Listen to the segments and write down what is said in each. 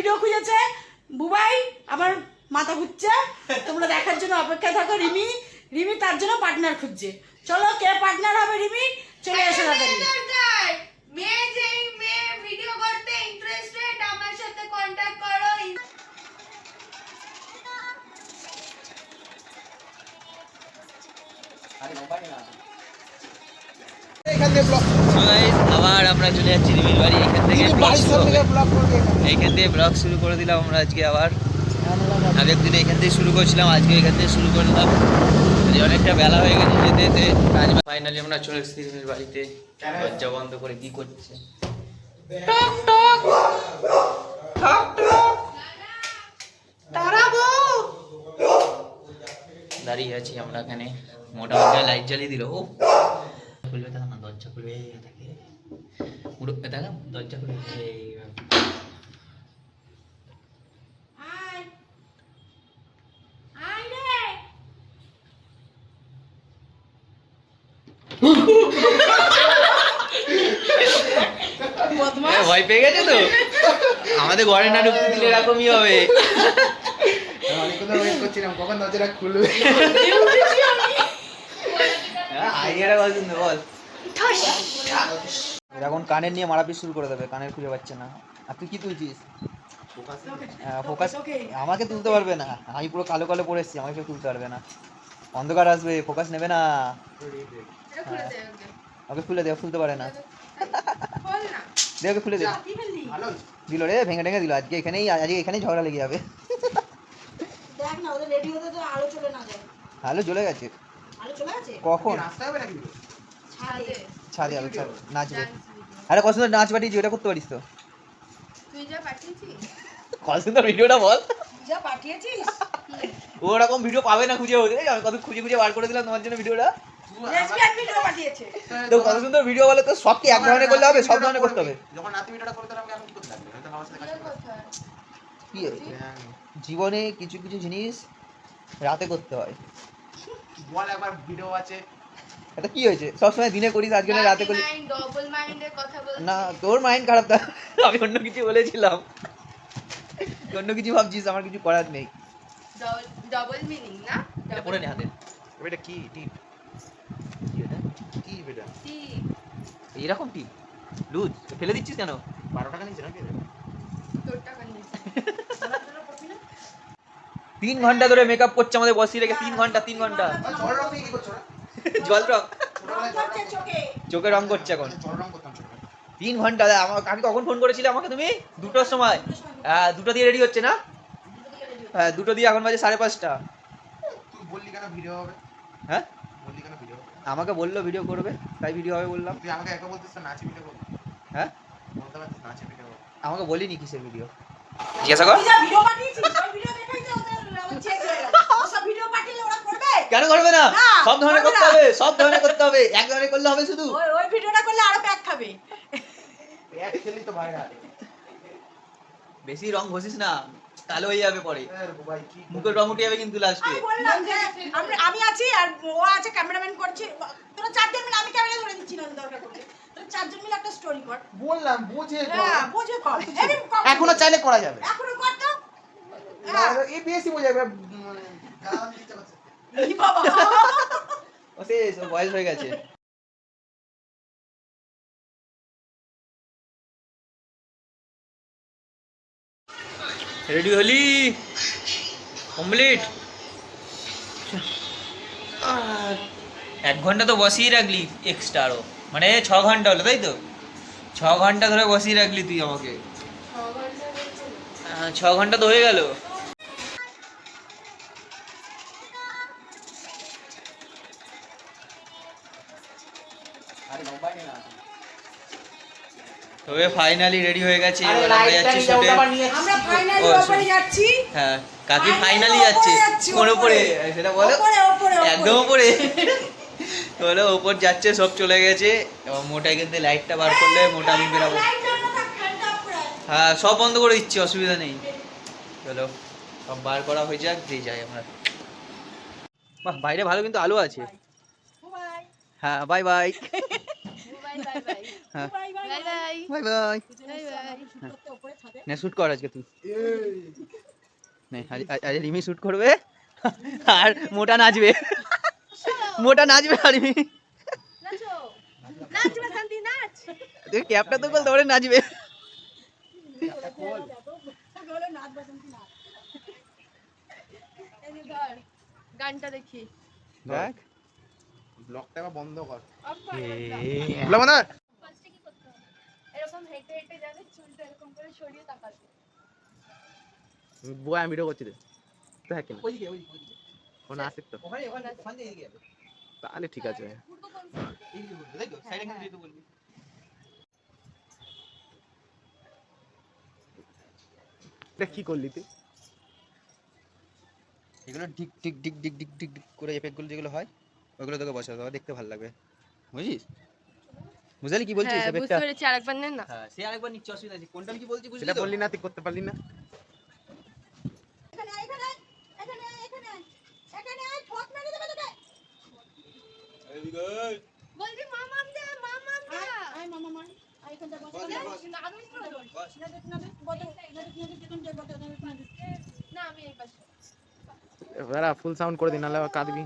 Video খুঁজেছে। Bubai আমার মাথা ঘুরছে। তোমরা দেখার জন্য অপেক্ষা থাকো রিমি। রিমি তার জন্য পার্টনার খুঁজছে। চলো কে পার্টনার হবে রিমি? চলে এসো তাড়াতাড়ি। মেয়ে যেই মেয়ে ভিডিও করতে ইন্টারেস্টেড আমার সাথে কন্ট্যাক্ট করো। এখান থেকে ব্লক So guys, আবার আমরা চলে যাচ্ছি রিমির বাড়ি এখান থেকে ব্লগ শুরু। এইখান থেকে ব্লগ শুরু করে দিলাম আমরা আজকে আবার। আগের দিনে এখান থেকে শুরু করছিলাম আজকে এখান থেকে শুরু করলাম অনেকটা বেলা হয়ে গেছে যেতে যেতে। কাজ ফাইনালি আমরা চলে এসেছি রিমির বাড়িতে। দরজা বন্ধ করে কি করছে? দাঁড়িয়ে আছি আমরা এখানে। মোটামুটি লাইট জ্বালিয়ে দিল। ও খুলবে দেখা না দরজা খুলবে। খুলবে এই ভয় পেয়ে গেছে তো আমাদের ঘরে না ঢুকতে দিলে এরকমই হবে করছিলাম কখন দরজাটা খুলবে আইডিয়াটা বল এখন কানের নিয়ে মারাপিস শুরু করে দেবে কানের খুঁজে পাচ্ছে না। আর তুই কি তুলছিস? ফোকাস আমাকে তুলতে পারবে না। আমি পুরো কালো কালো পরে এসেছি আমাকে কেউ তুলতে পারবে না। অন্ধকার আসবে ফোকাস নেবে না। ওকে। খুলে দে খুলতে পারে না। দে ওকে খুলে দে। দিল রে ভেঙে টেঙে দিল। আজকে এখানেই আজকে এখানেই ঝগড়া লেগে যাবে। আলো চলে গেছে। আলো চলে আছে কখন? রাস্তায় হবে নাকি? ছাদে। ছাদে আলো ছাদ। নাচবে। আরে কত সুন্দর নাচ পাঠিয়েছি ওটা করতে পারিস তো। তুই যা পাঠিয়েছিস? কত সুন্দর ভিডিওটা বল। যা পাঠিয়েছিস? ও ওরকম ভিডিও পাবে না খুঁজে ওদের আমি কত খুঁজে খুঁজে বার করে দিলাম তোমার জন্য ভিডিওটা। তো কত সুন্দর ভিডিও বলে তো সব কি এক ধরনের করলে হবে সব ধরনের করতে হবে? যখন ভিডিওটা করতে আমি করতে লাগবে হয়তো আমার সাথে কাজ করতে হবে। কি? জীবনে কিছু কিছু জিনিস রাতে করতে হয়। বল একবার ভিডিও আছে এটা কি হয়েছে? সবসময় দিনে করিস আজকে না রাতে করিস। ডবল মাইন্ডের কথা বলছিস। না তোর মাইন্ড খারাপ তা আমি অন্য কিছু বলেছিলাম। অন্য কিছু ভাবছিস আমার কিছু করার নেই। ডবল মিনিং না? এটা পরে নে হাতে। এটা কি? টিপ কি এটা? কি এটা? ঠিক এইরকম টিপ লুজ ফেলে দিচ্ছিস কেন? বারো টাকা নিচ্ছে নাকি? তোর টাকা নিয়েছি তিন ঘণ্টা ধরে মেকআপ করছে আমাদের বসিয়ে রেখে তিন ঘণ্টা তিন ঘণ্টা। আর জল রং না চোখে। রং করছে এখন। তিন ঘণ্টা আমার আমি কখন ফোন করেছিলে আমাকে তুমি? দুটোর সময়। হ্যাঁ দুটো দিয়ে রেডি হচ্ছে না? হ্যাঁ দুটো দিয়ে এখন বাজে সাড়ে পাঁচটা। তুই বললি কেন ভিডিও হবে? হ্যাঁ? বললি কেন ভিডিও হবে? আমাকে বলল ভিডিও করবে তাই ভিডিও হবে বললাম। তুই আমাকে একা বলতিস তো নাচে ভিডিও করব? হ্যাঁ? বলতে পারতিস নাচে ভিডিও আমাকে বলিনি কিসের ভিডিও জিজ্ঞাসা কর ভিডিও পাঠিয়েছিস ভিডিও দেখাই তো ওদের আবার চেঞ্জ হয়ে গেল সব ভিডিও পাঠিয়ে ওরা করবে কেন করবে না? সব ধরনের করতে হবে সব ধরনের করতে হবে। এক ধরনের করলে হবে শুধু। ওই ওই ভিডিওটা করলে আরও প্যাক খাবে। এক খেলি তো হাতে বেশি রং ঘষিস না কালো হয়ে যাবে পরে। মুখের রং উঠে যাবে কিন্তু লাস্টে আমি আছি আর ও আছে ক্যামেরাম্যান করছে। তোরা চারজন মিলে আমি ক্যামেরা ধরে দিচ্ছি না দরকার পড়লে তোরা চারজন মিলে একটা স্টোরি কর। বললাম বুঝে হ্যাঁ বুঝে কর এখনও চাইলে করা যাবে। এখনও কর তো। হ্যাঁ। এই বেশি বোঝা যাবে ও শেষ বয়স হয়ে গেছে রেডি হলি কমপ্লিট এক ঘণ্টা তো বসিয়ে রাখলি এক্সট্রা আরও মানে ছ ঘণ্টা হলো তাই তো? ছ ঘণ্টা ধরে বসিয়ে রাখলি তুই আমাকে। ছ ঘণ্টা তো হয়ে গেল। তবে ফাইনালি রেডি হয়ে গেছে এবার আমরা যাচ্ছি শুটে আমরা ফাইনালি ওপরে যাচ্ছি। হ্যাঁ কাকি ফাইনালি যাচ্ছে। কোন ওপরে। উপরে সেটা বলো। একদম উপরে বলো ওপর যাচ্ছে সব চলে গেছে। এবং মোটা কিন্তু লাইটটা বার করলে মোটা আমি বেরাবো। হ্যাঁ সব বন্ধ করে দিচ্ছি অসুবিধা নেই। চলো সব বার করা হয়ে যাক দিয়ে যাই আমরা। বাহ বাইরে ভালো কিন্তু আলো আছে। হ্যাঁ বাই বাই বাই বাই না শুট কর আজকে তুই। আজ রিমি শুট করবে আর মোটা নাচবে। মোটা নাচবে আর রিমি। ক্যাপটা তো বল ধরে নাচবে। গানটা দেখি। দেখ। ব্লগটা এবার বন্ধ কর। হবে? এরকম হেঁটে হেঁটে যাবে চুলটা এরকম করে সরিয়ে তাকাবে। বই আমি ভিডিও করছি রে। তো হ্যাঁ কিনা? ওইদিকে ওইদিকে তো। ওখানে এদিকে যাবে। তাহলে ঠিক আছে। বলবি তো যেতে বলবি এটা কি করলি তুই? এগুলো ডিক ডিক ডিক ডিক ডিক ডিক ডিক করে এফেক্টগুলো যেগুলো হয় ওগুলো তোকে বসাতে হবে দেখতে ভালো লাগবে। বুঝিস? বুঝলি কি বলছিস? হ্যাঁ বুঝতে পেরেছি আরেকবার নেন না। হ্যাঁ সে আরেকবার নিচ্ছে অসুবিধা নেই। কোনটা আমি কি বলছি বুঝলি বললি না তুই করতে পারলি না। এখানে এখানে এখানে এখানে এখানে আয় ঠক মেরে দেবে তোকে বলছি মামাম দে মামাম দে আয় আয় মামা মা আয় এখানটা বস বস, না বস। না আমি পুরো দৌড়। না দেখ না দেখ বড় না দেখ না দেখ এখন যে বড় না দেখ না আমি এই পাশে এবার ফুল সাউন্ড করে দিন নাহলে আবার কাঁদবি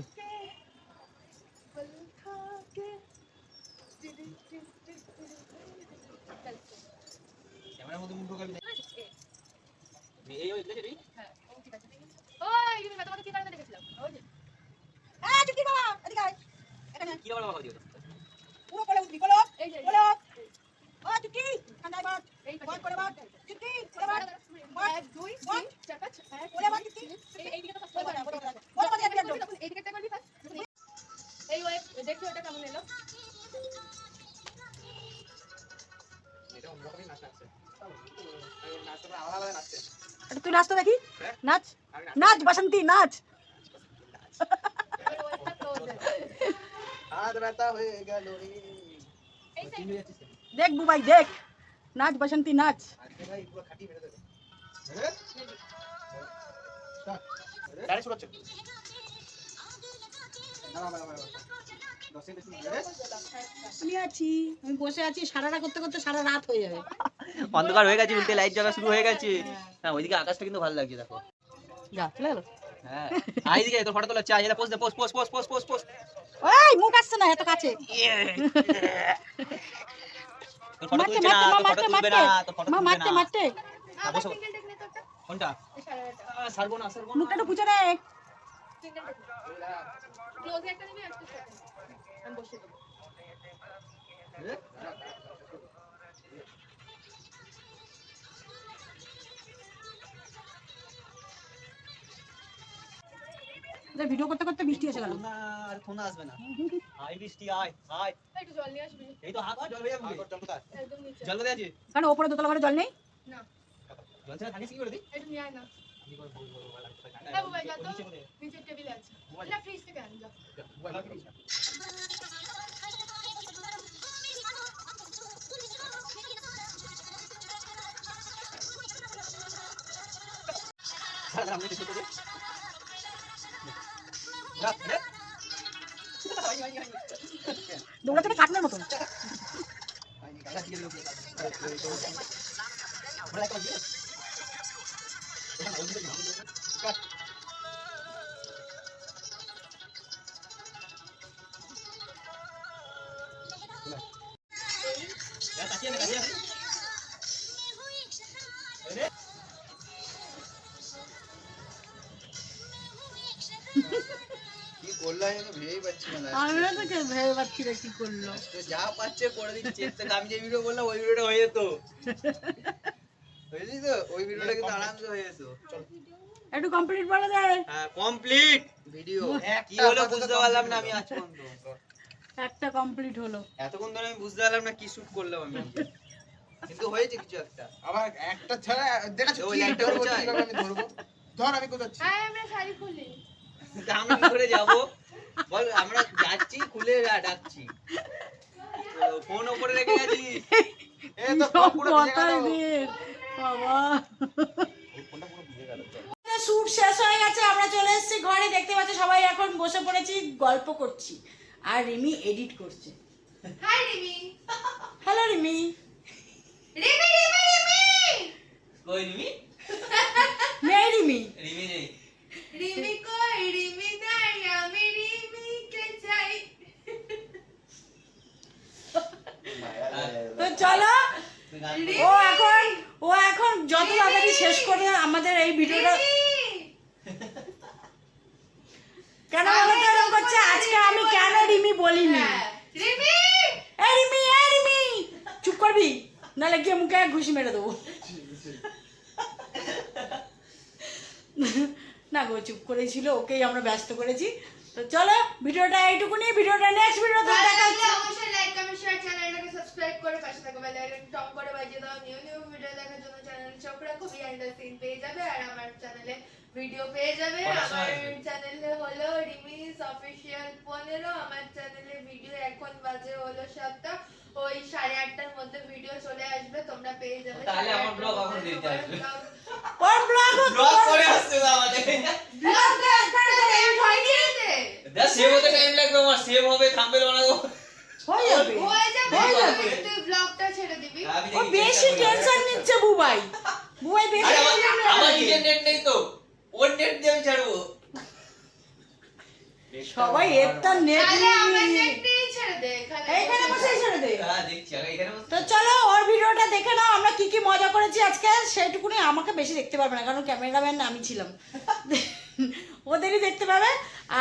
ক্যামেরার মধ্যে মুখ ঢোকাবি না। এই ওই দেখে তুই হ্যাঁ ও ঠিক আছে ওই তুমি তোমাকে কি কারণে দেখেছিলাম? ওই যে। এই চুকি বাবা এদিকে আয়। এখানে। কি বলা বাবা দিও পুরো কোলে উঠবি কোলে এই যে কোলে ও চুকি কান্দাই বাট। এই বাট করে বাট। চুকি কোলে বাট। এক দুই তিন চার পাঁচ। কোলে বাট চুকি এইদিকে তো ফার্স্ট বল, বল বল, বল, বল, বল, বল, বল, বল। এইদিকে একটা করবি ফার্স্ট এই ওই দেখি ওটা কেমন এলো। এটা অন্যরকমই নাচ। अरे तू नाच तो देखी नाच. नाच बसंती नाच. देख बुबाई देख. नाच बसंती नाच. আমি আছি আমি বসে আছি সারাটা করতে করতে সারা রাত হয়ে যাবে। অন্ধকার হয়ে গেছে উল্টে লাইট জ্বলা শুরু হয়ে গেছে। হ্যাঁ ওইদিকে আকাশটা কিন্তু ভালো লাগছে দেখো। যা চলে গেল। হ্যাঁ। আই দিকে তোর ফটো তোলা চাই এটা পোস্ট দে post post post post post post ওই মুখ আসছে না এত কাছে। তোর ফটো তুলছে না তোর ফটো তুলবে না তোর ফটো তুলবে না। মারতে কোনটা? সারবো না সারবো না। মুখটা একটু পুছে টেকনিক ক্লোজে একটা দিবি একটা আমি বসে দেবো। ভিডিও করতে করতে বৃষ্টি এসে গেল। না আর ফোন আসবে না। আই বৃষ্টি আয় আয় একটু জল নিয়ে আসবি। এই তো হাত জল হয়ে যাবে একদম নিচে। জল কোথায় আছে? কারণ ওপরে দোতলা ঘরে জল নেই? না। জল ছাড়া থাকিস কি করে দি একটু নিয়ে আয় না। বাবা যা তো নিচে টেবিলে আছে। না ফ্রিজ থেকে আন যা। তাহলে আমি কিছু মতন। হয়নি গাড়া আমিও তো ভেবে পাচ্ছি রে কি করল। যা পাচ্ছে করে দিচ্ছে আমি যে ভিডিও বললাম ওই ভিডিওটা হয়ে যেত। বুঝলি তো? ওই ভিডিওটা কিন্তু আরামসে হয়ে যেত। একটু কমপ্লিট বলে দে হ্যাঁ কমপ্লিট ভিডিও কি হলো বুঝতে পারলাম না আমি আজ পর্যন্ত একটা কমপ্লিট হলো। এতক্ষণ ধরে আমি বুঝতে পারলাম না কি শুট করলাম আমি। কিন্তু হয়েছে কিছু একটা। আবার একটা ছাড়া দেখাচ্ছি ওই ধরবো চাই। কীভাবে আমি ধরবো? ধর আমি কোথাচ্ছি হ্যাঁ আমরা শাড়ি খুলি। তা আমি করে যাব। বল আমরা যাচ্ছি খুলে ডাকছি। ফোন ওপরে রেখে গেছি। এ তো পুরো বাবা শুট শেষ হয়ে গেছে আমরা চলে এসেছি ঘরে। দেখতে পাচ্ছি সবাই এখন বসে পড়েছি গল্প করছি। আর রিমি এডিট করছে। হাই রিমি। হ্যালো রিমি রিমি রিমি কই রিমি নেই রিমি রিমি নেই রিমি কই রিমি নাই আমি রিমি কে চাই তো চলো তুই গান রিমি। ও এখন ও এখন যত তাড়াতাড়ি শেষ করে আমাদের এই ভিডিওটা রিমি কেন বলো তো এরকম করছে? আজকে আমি কেন রিমি বলিনি? রিমি! এই রিমি এই রিমি! চুপ করবি? নাহলে গিয়ে মুখে ঘুষি মেরে দেবো। না গো চুপ করেছিল ওকেই আমরা ব্যস্ত করেছি। তো চলো ভিডিওটা এইটুকুনি ভিডিওটা নেক্সট ভিডিওতে দেখা হচ্ছে। অবশ্যই লাইক কমেন্ট শেয়ার চ্যানেলটাকে সাবস্ক্রাইব করে পাশে থাকা। বেল আইকন টং করে বাজিয়ে দাও। নিউ নিউ ভিডিও দেখার জন্য চ্যানেল চোখ রাখো। বিহাইন্ড দ্য সিন পেয়ে যাবে। আর আমার চ্যানেলে ভিডিও পেয়ে যাবে। আমার চ্যানেলে হলো রিমিস অফিসিয়াল পনেরো আমার চ্যানেলে ভিডিও এখন বাজে হলো সাতটা। ওই সাড়ে আটটার মধ্যে ভিডিও চলে আসবে তোমরা পেয়ে যাবে। তাহলে আমার blog এখন দিতে আসবে। ওর ব্লগ ব্লগ করে আসতে দাও আমাদের। Blog তাড়াতাড়ি হয়ে যেতে। দা সেভ হতে টাইম লাগবে আমার সেভ হবে থাম্বনেল বানাবো। হয়ে যাবে। হয়ে যাবে হয়ে যাবে। তুই ব্লগটা ছেড়ে দিবি। ও বেশি টেনশন নিচ্ছে বুবাই। বুবাই বেশি আমার- tension আমার নিচ্ছে। নিজের নেট নেই তো। ওর নেট দিয়ে আমি ছাড়বো। সবাই এরটা নেট এইখানে বসে ছেড়ে দে হ্যাঁ তো চলো ওর ভিডিওটা দেখে নাও আমরা কি কি মজা করেছি আজকে সেইটুকুনি আমাকে বেশি দেখতে পারবে না কারণ ক্যামেরাম্যান আমি ছিলাম। ওদেরই দেখতে পাবে।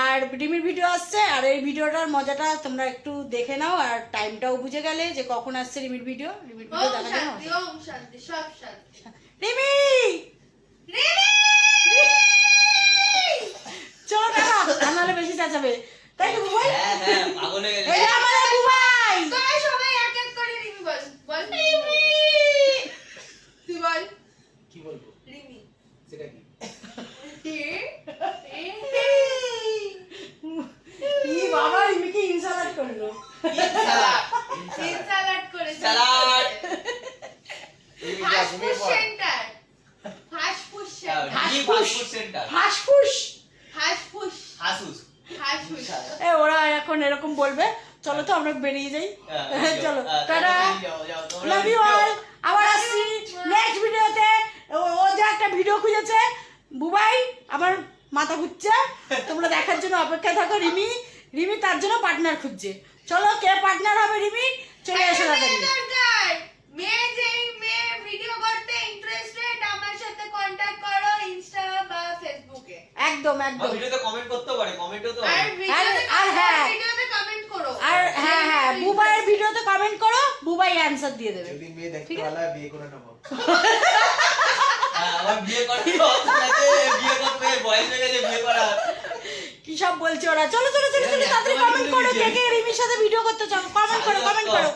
আর রিমির ভিডিও আসছে আর এই ভিডিওটার মজাটা তোমরা একটু দেখে নাও আর টাইমটাও বুঝে গেলে যে কখন আসছে রিমির ভিডিও। রিমির ভিডিও সব শান্তি। রিমি! রিমি! চলো টাকা। আর নাহলে বেশি চাচাবে। তাই তো ভাই হ্যাঁ হ্যাঁ পাগল হয়ে গেছে এই যে আমাদের বুবাই তোরা সবাই এক এক করে রিমি বল বল রিমি তুই বল কি বলব রিমি সেটা কি ই বাবা রিমিকে ইনসালাট করল সালাড করে salad. Fast food centre fast food centre Rimi fast food centre হাসফুস fast food হাসুস ফাস্টফুড এ ওরা এখন এরকম বলবে চলো তো আমরা বেরিয়ে যাই। হ্যাঁ, চলো হ্যাঁ, টাটা। যাও, যাও, তোমরা লাভ ইউ অল আবার আসছি নেক্সট ভিডিওতে ও- যে একটা ভিডিও খুঁজেছে বুবাই আমার মাথা ঘুরছে। তোমরা দেখার জন্য অপেক্ষা থাকো রিমি। রিমি তার জন্য পার্টনার খুঁজছে। চলো কে পার্টনার হবে রিমি? চলে এসো তাড়াতাড়ি। মেয়ে দরকার। যেই মেয়ে ভিডিও করতে ইন্টারেস্টেড আমার সাথে কন্টাক্ট করো ইনস্টা বা ফেসবুকে একদম একদম। ভিডিওতে কমেন্ট করতেও পারে কমেন্টও তো আর আর হ্যাঁ। করো। আর হ্যাঁ হ্যাঁ বুবাইয়ের ভিডিওতে কমেন্ট করো বুবাই অ্যানসার দিয়ে দেবে। যদি মেয়ে দেখতে ভালো বিয়ে করে নেব। হ্যাঁ, আমার বিয়ে করতে বিয়ে করতে বয়স হয়ে গেছে বিয়ে করা কি সব বলছে ওরা? চলো চলো চলো চলো তাড়াতাড়ি কমেন্ট করো কে কে রিমির সাথে ভিডিও করতে চাও। কমেন্ট করো কমেন্ট করো।